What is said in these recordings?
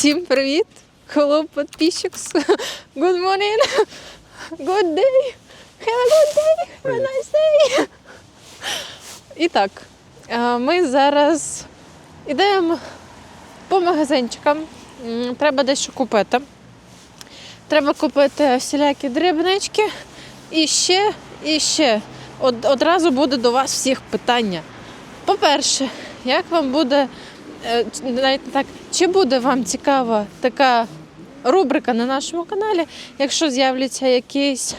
Всім привіт! Hello, підписчикс! Good morning! Good day! Have a good day! Have a nice day! І так, е, ми зараз йдемо по магазинчикам. Треба дещо купити. Треба купити всілякі дрібнички. І ще, і ще. Од- одразу буде до вас всіх питання. По-перше, як вам буде, навіть так, чи буде вам цікава така рубрика на нашому каналі, якщо з'являться якийсь,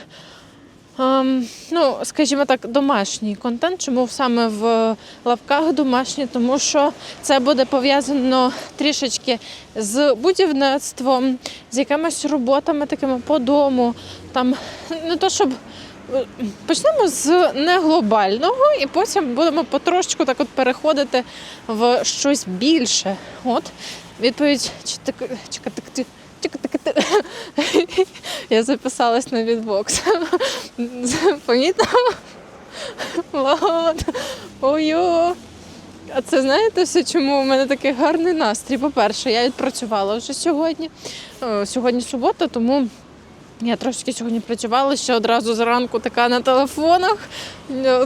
ем, ну, скажімо так, домашній контент, чому саме в лавках домашній, тому що це буде пов'язано трішечки з будівництвом, з якимись роботами такими по дому. Там не то, щоб е, почнемо з неглобального, і потім будемо потрошечку так от переходити в щось більше. От відповідь так. Я записалась на відбокс. Помітно? Ой-о. А це знаєте все, чому у мене такий гарний настрій? По-перше, я відпрацювала вже сьогодні. Е, Сьогодні субота, тому я трошки сьогодні працювала, ще одразу зранку така на телефонах.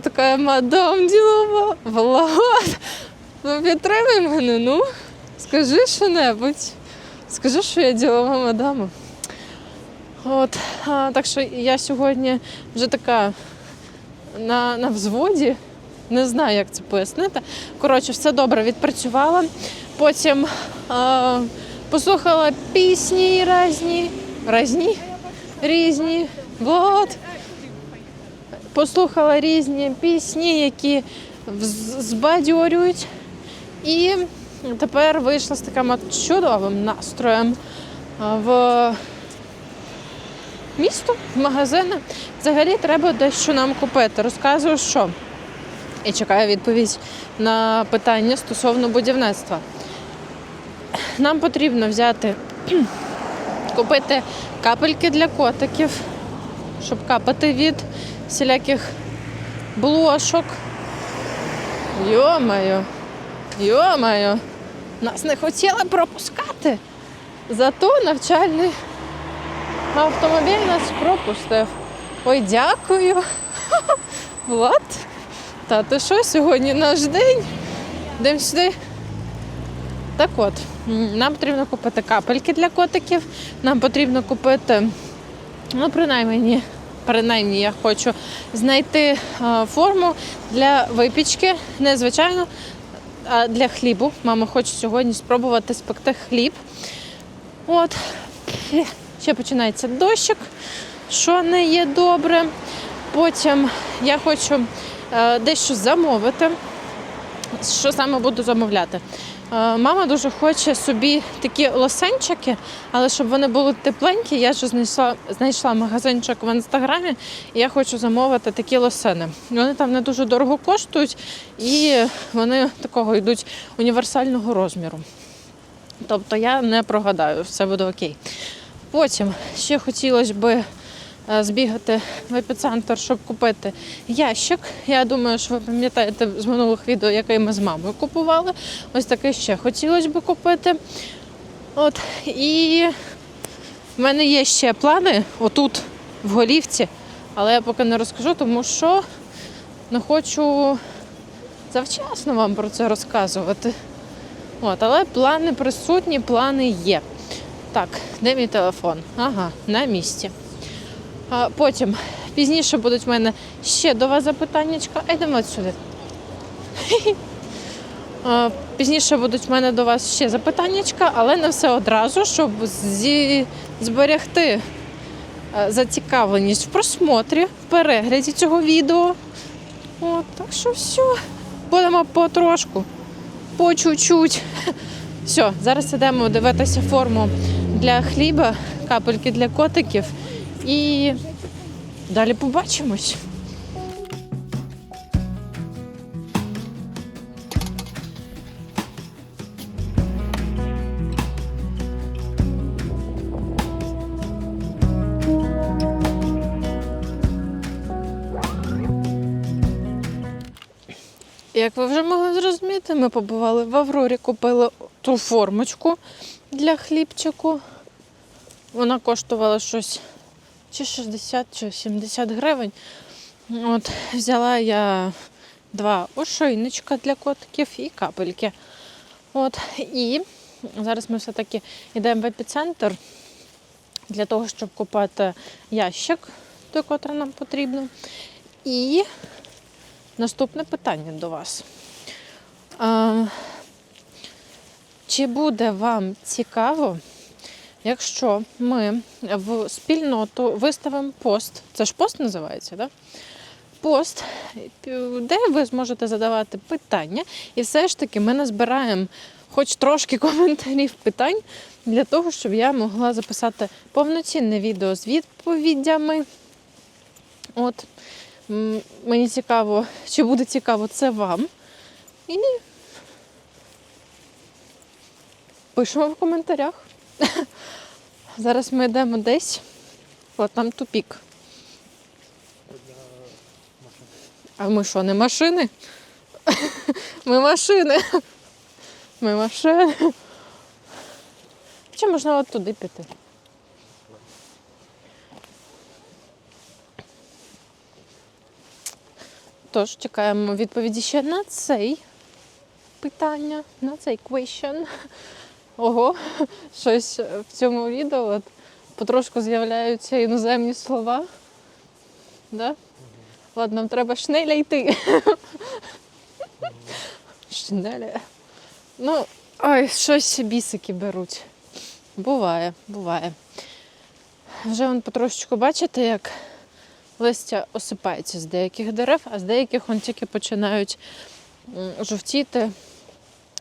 Така мадам ділова. Влад, ну підтримай мене, ну. Скажи що-небудь. Скажи, що я ділова мадама. От, а, так що я сьогодні вже така на, на взводі. Не знаю, як це пояснити. Коротше, все добре відпрацювала. Потім е, послухала пісні різні. Різні? Різні. Вот. Послухала різні пісні, які збадьорюють. І тепер вийшла з таким чудовим настроєм в місто, в магазини. Взагалі треба дещо нам купити. Розказую, що. І чекаю відповідь на питання стосовно будівництва. Нам потрібно взяти, купити капельки для котиків, щоб капати від всіляких блошок. Йо-моє, йо-моє, нас не хотіли пропускати. Зато навчальний автомобіль нас пропустив. Ой, дякую. Влад. Та ти що, сьогодні наш день? Йдемо сюди. Так от, нам потрібно купити капельки для котиків, нам потрібно купити, ну, принаймні, принаймні я хочу знайти е, форму для випічки, не звичайно, а для хлібу. Мама хоче сьогодні спробувати спекти хліб. От. Ще починається дощик, що не є добре. Потім я хочу е, дещо замовити. Що саме буду замовляти? Е, Мама дуже хоче собі такі лосенчики, але щоб вони були тепленькі, я ж знайшла, знайшла магазинчик в інстаграмі, і я хочу замовити такі лосини. Вони там не дуже дорого коштують, і вони такого йдуть універсального розміру. Тобто я не прогадаю, все буде окей. Потім ще хотілося б е, збігати в епіцентр, щоб купити ящик. Я думаю, що ви пам'ятаєте з минулих відео, яке ми з мамою купували. Ось такий ще хотілося б купити. От і в мене є ще плани отут, в голівці, але я поки не розкажу, тому що не хочу завчасно вам про це розказувати. От, але плани присутні, плани є. Так, де мій телефон? Ага, на місці. Потім пізніше будуть в мене ще до вас запитаннячка. А йдемо сюди. Пізніше будуть в мене до вас ще запитаннячка, але не все одразу, щоб зі... зберегти е, зацікавленість в просмотрі, в перегляді цього відео. От, так що все. Будемо потрошку, по чуть-чуть. Все, зараз йдемо дивитися форму для хліба, капельки для котиків і далі побачимось. Як ви вже могли зрозуміти, ми побували в Аврорі, купили ту формочку для хлібчику. Вона коштувала щось чи 60, чи 70 гривень. От, взяла я два ошейничка для котиків і капельки. От, і зараз ми все-таки йдемо в епіцентр для того, щоб купити ящик, той, котрий нам потрібно. І наступне питання до вас. А, чи буде вам цікаво, якщо ми в спільноту виставимо пост, це ж пост називається, так? Пост, де ви зможете задавати питання, і все ж таки ми назбираємо хоч трошки коментарів питань для того, щоб я могла записати повноцінне відео з відповідями. От мені цікаво, чи буде цікаво це вам. І пишемо в коментарях. Зараз ми йдемо десь. От там тупік. А ми що, не машини? Ми машини. Ми машини. Чи можна от туди піти? Тож чекаємо відповіді ще на цей питання, на цей question. Ого, щось в цьому відео от, потрошку з'являються іноземні слова. Да? Ладно, нам треба шнеля йти. Шнеля. Ну, ой, щось бісики беруть. Буває, буває. Вже вон потрошечку бачите, як листя осипається з деяких дерев, а з деяких вон тільки починають жовтіти.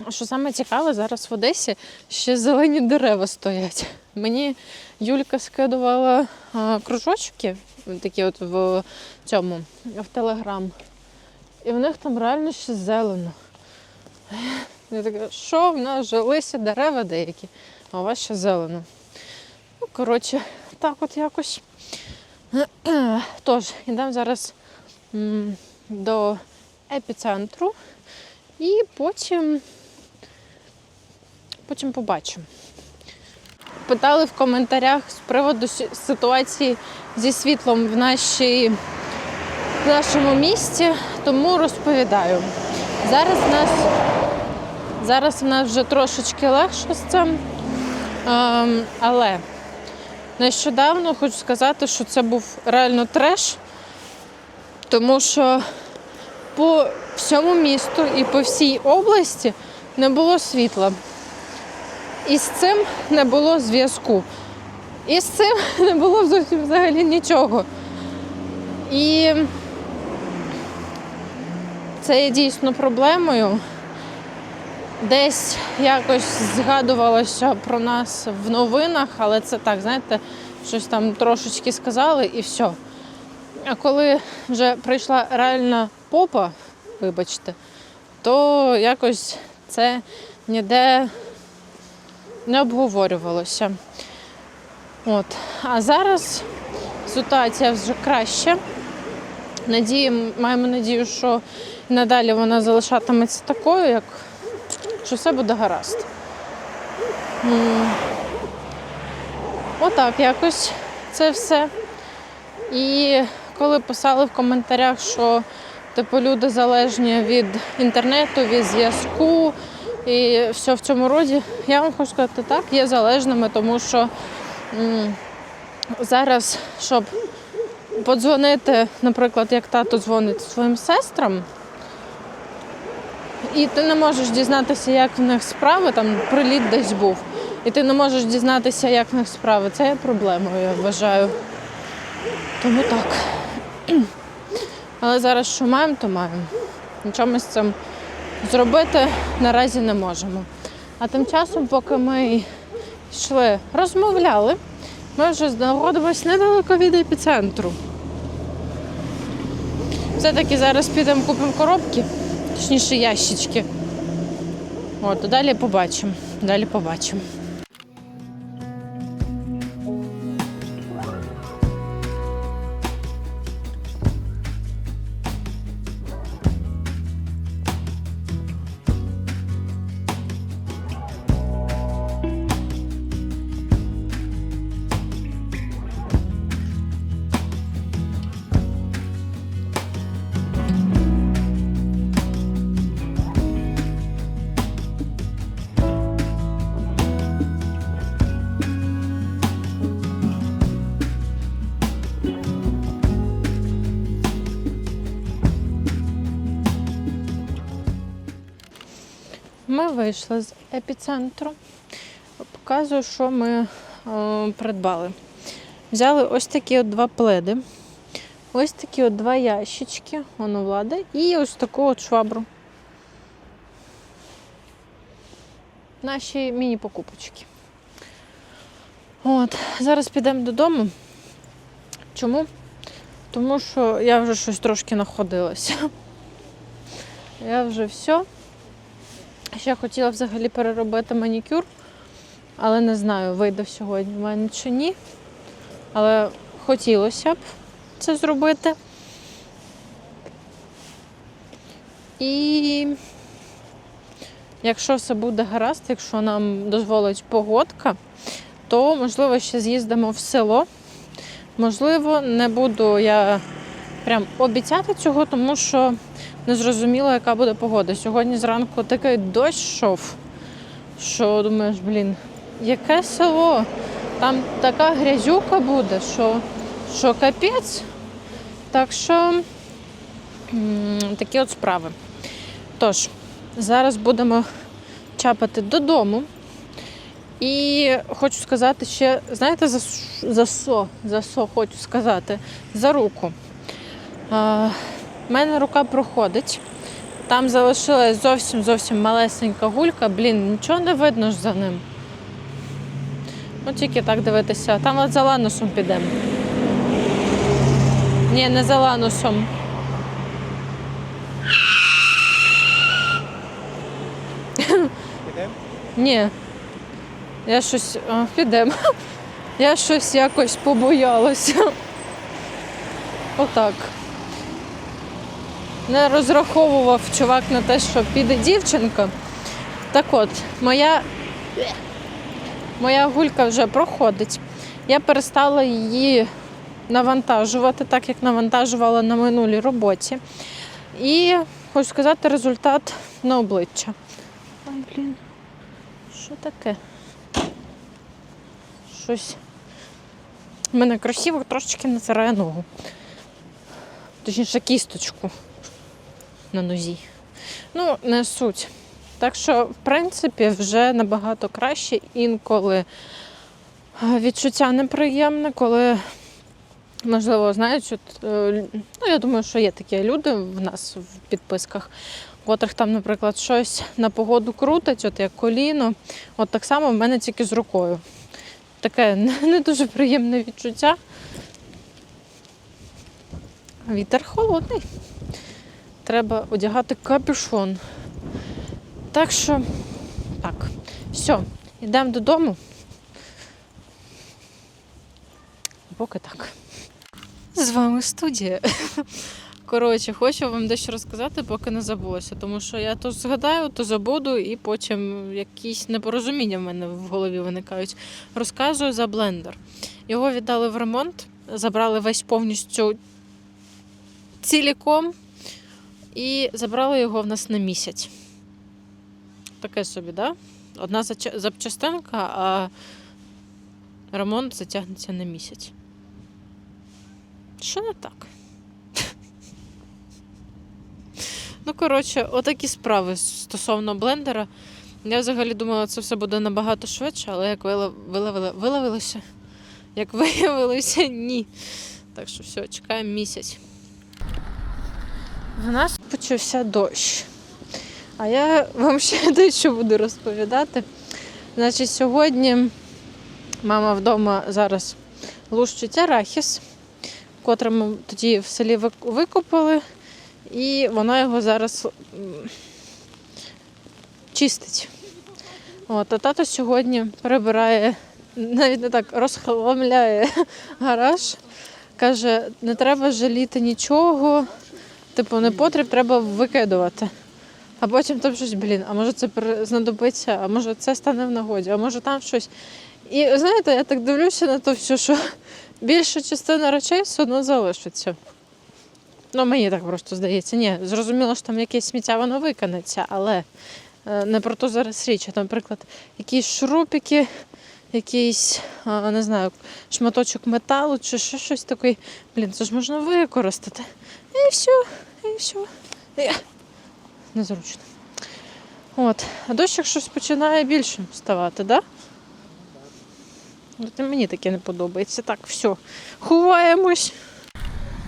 Що саме цікаве, зараз в Одесі ще зелені дерева стоять. Мені Юлька скидувала кружочки, такі от в цьому, в Телеграм. І в них там реально ще зелено. Я така, що в нас вже лисі дерева деякі, а у вас ще зелено. Ну, коротше, так от якось. Тож, йдемо зараз до епіцентру і потім, потім побачимо. Питали в коментарях з приводу ситуації зі світлом в, нашій, в нашому місті, тому розповідаю. Зараз в нас, зараз в нас вже трошечки легше з цим, ем, але нещодавно хочу сказати, що це був реально треш, тому що по всьому місту і по всій області не було світла. І з цим не було зв'язку. І з цим не було зовсім взагалі нічого. І це є дійсно проблемою. Десь якось згадувалося про нас в новинах, але це так, знаєте, щось там трошечки сказали і все. А коли вже прийшла реальна попа, вибачте, то якось це ніде не обговорювалося. От. А зараз ситуація вже краще. Надіємо, маємо надію, що надалі вона залишатиметься такою, як що все буде гаразд. Отак якось це все. І коли писали в коментарях, що типу люди залежні від інтернету, від зв'язку і все в цьому роді, я вам хочу сказати так, є залежними, тому що м, зараз, щоб подзвонити, наприклад, як тато дзвонить своїм сестрам, і ти не можеш дізнатися, як в них справи, там приліт десь був. І ти не можеш дізнатися, як в них справи. Це є проблемою, я вважаю. Тому так. Але зараз що маємо, то маємо. Нічого ми з цим зробити наразі не можемо. А тим часом, поки ми йшли, розмовляли, ми вже знаходимося недалеко від епіцентру. Все-таки зараз підемо купимо коробки, точніше ящички. От, а далі побачимо. Далі побачимо. Ми вийшли з епіцентру. Показую, що ми е, придбали. Взяли ось такі от два пледи, ось такі от два ящички, воно влада, і ось таку от швабру. Наші міні-покупочки. От, зараз підемо додому. Чому? Тому що я вже щось трошки находилася. Я вже все. Ще хотіла взагалі переробити манікюр, але не знаю, вийде сьогодні в мене чи ні. Але хотілося б це зробити. І якщо все буде гаразд, якщо нам дозволить погодка, то можливо ще з'їздимо в село. Можливо, не буду я прям обіцяти цього, тому що не зрозуміло, яка буде погода. Сьогодні зранку такий дощ йшов, що думаєш, блін, яке село? Там така грязюка буде, що, що капець. Так що такі от справи. Тож, зараз будемо чапати додому. І хочу сказати ще, знаєте, за, за що? За що хочу сказати? За руку. В мене рука проходить. Там залишилась зовсім зовсім малесенька гулька. Блін, нічого не видно ж за ним. Ну тільки так дивитися. Там от за ланусом підемо. Ні, не за ланусом. Ні. Я щось. А, підемо. Я щось якось побоялася. Отак. Не розраховував чувак на те, що піде дівчинка. Так от, моя, моя гулька вже проходить. Я перестала її навантажувати, так як навантажувала на минулій роботі. І хочу сказати результат на обличчя. Ай, блін, що таке? Щось. У мене красиво трошечки натирає ногу. Точніше, кісточку на нозі. Ну, не суть. Так що, в принципі, вже набагато краще інколи е, відчуття неприємне, коли, можливо, знають, от, е, ну, я думаю, що є такі люди в нас в підписках, у котрих там, наприклад, щось на погоду крутить, от як коліно. От так само в мене тільки з рукою. Таке не дуже приємне відчуття. Вітер холодний. Треба одягати капюшон. Так що, так, все, йдемо додому. Поки так. З вами студія. Коротше, хочу вам дещо розказати, поки не забулася, тому що я то згадаю, то забуду, і потім якісь непорозуміння в мене в голові виникають. Розказую за блендер. Його віддали в ремонт, забрали весь повністю ціліком і забрали його в нас на місяць. Таке собі, да? Одна запчастинка, а ремонт затягнеться на місяць. Що не так? Ну, коротше, отакі справи стосовно блендера. Я взагалі думала, це все буде набагато швидше, але як виловили- як виявилося, ні. Так що все, чекаємо місяць. В нас почався дощ. А я вам ще дещо буду розповідати. Значить, сьогодні мама вдома зараз лущить арахіс, котрий ми тоді в селі викопали, і вона його зараз чистить. От, а тато сьогодні прибирає, навіть не так розхламляє гараж. Каже, не треба жаліти нічого, типу, не потріб, треба викидувати. А потім там щось, блін, а може це знадобиться, а може це стане в нагоді, а може там щось. І знаєте, я так дивлюся на то все, що більша частина речей все одно залишиться. Ну, мені так просто здається. Ні, зрозуміло, що там якесь сміття воно викинеться, але е, не про то зараз річ. Наприклад, якісь шурупики, якийсь, не знаю, шматочок металу чи ще щось таке. Блін, це ж можна використати. І все, і все. Незручно. От. А дощик щось починає більшим ставати, так? Да? Мені таке не подобається. Так, все, ховаємось.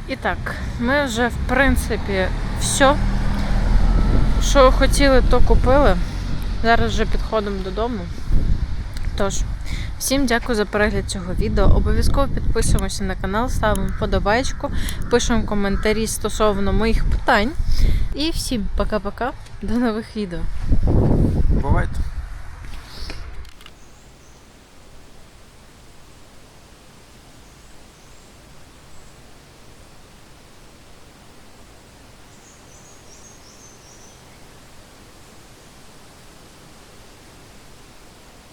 І так, ми вже, в принципі, все. Що хотіли, то купили. Зараз вже підходимо додому. Тож, всім дякую за перегляд цього відео. Обов'язково підписуємося на канал, ставимо подобайку, пишемо коментарі стосовно моїх питань. І всім пока-пока. До нових відео. Бувайте.